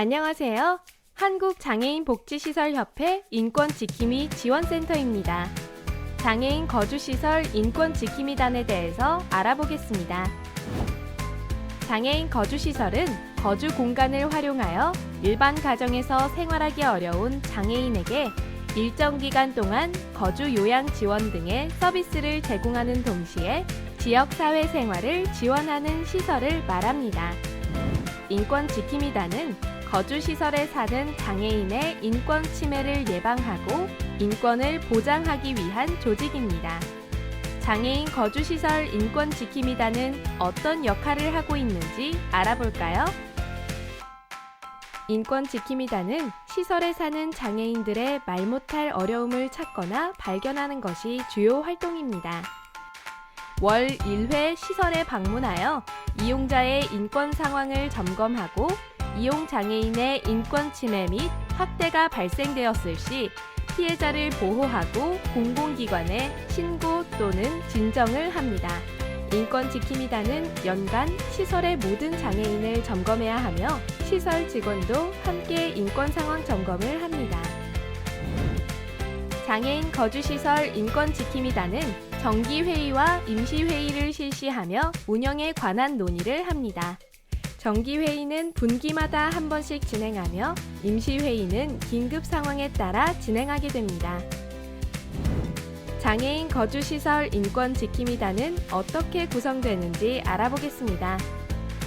안녕하세요. 한국장애인복지시설협회 인권지킴이 지원센터입니다. 장애인 거주시설 인권지킴이단에 대해서 알아보겠습니다. 장애인 거주시설은 거주 공간을 활용하여 일반 가정에서 생활하기 어려운 장애인에게 일정 기간 동안 거주 요양 지원 등의 서비스를 제공하는 동시에 지역 사회 생활을 지원하는 시설을 말합니다. 인권지킴이단은 거주시설에 사는 장애인의 인권 침해를 예방하고 인권을 보장하기 위한 조직입니다. 장애인 거주시설 인권 지킴이단은 어떤 역할을 하고 있는지 알아볼까요? 인권 지킴이단은 시설에 사는 장애인들의 말 못할 어려움을 찾거나 발견하는 것이 주요 활동입니다. 월 1회 시설에 방문하여 이용자의 인권 상황을 점검하고 이용 장애인의 인권 침해 및 학대가 발생되었을 시 피해자를 보호하고 공공기관에 신고 또는 진정을 합니다. 인권 지킴이단은 연간 시설의 모든 장애인을 점검해야 하며 시설 직원도 함께 인권 상황 점검을 합니다. 장애인 거주시설 인권 지킴이단은 정기회의와 임시회의를 실시하며 운영에 관한 논의를 합니다. 정기회의는 분기마다 한 번씩 진행하며 임시회의는 긴급 상황에 따라 진행하게 됩니다. 장애인 거주시설 인권지킴이단은 어떻게 구성되는지 알아보겠습니다.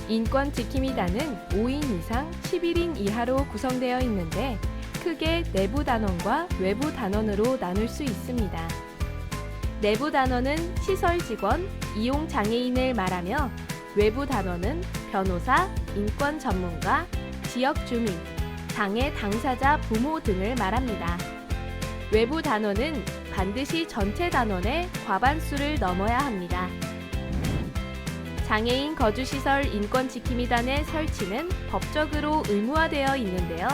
인권지킴이단은 5인 이상 11인 이하로 구성되어 있는데 크게 내부 단원과 외부 단원으로 나눌 수 있습니다. 내부 단원은 시설 직원, 이용 장애인을 말하며 외부 단원은 변호사, 인권 전문가, 지역 주민, 장애 당사자 부모 등을 말합니다. 외부 단원은 반드시 전체 단원의 과반수를 넘어야 합니다. 장애인 거주시설 인권지킴이단의 설치는 법적으로 의무화되어 있는데요.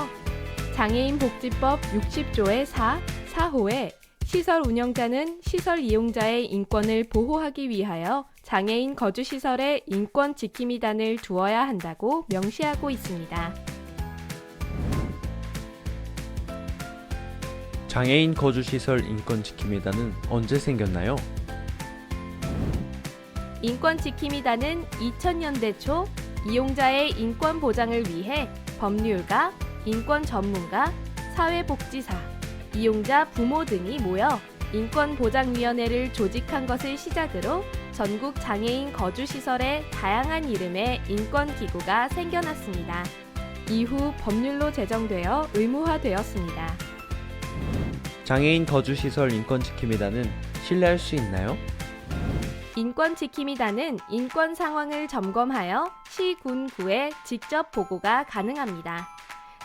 장애인 복지법 60조의 4, 4호에 시설 운영자는 시설 이용자의 인권을 보호하기 위하여 장애인 거주시설에 인권 지킴이단을 두어야 한다고 명시하고 있습니다. 장애인 거주시설 인권 지킴이단은 언제 생겼나요? 인권 지킴이단은 2000년대 초 이용자의 인권 보장을 위해 법률가, 인권 전문가, 사회복지사, 이용자 부모 등이 모여 인권보장위원회를 조직한 것을 시작으로 전국 장애인 거주시설에 다양한 이름의 인권기구가 생겨났습니다. 이후 법률로 제정되어 의무화되었습니다. 장애인 거주시설 인권지킴이단은 신뢰할 수 있나요? 인권지킴이단은 인권 상황을 점검하여 시, 군, 구에 직접 보고가 가능합니다.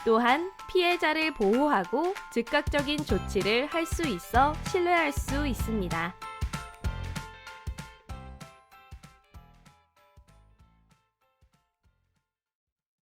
또한 피해자를 보호하고 즉각적인 조치를 할 수 있어 신뢰할 수 있습니다.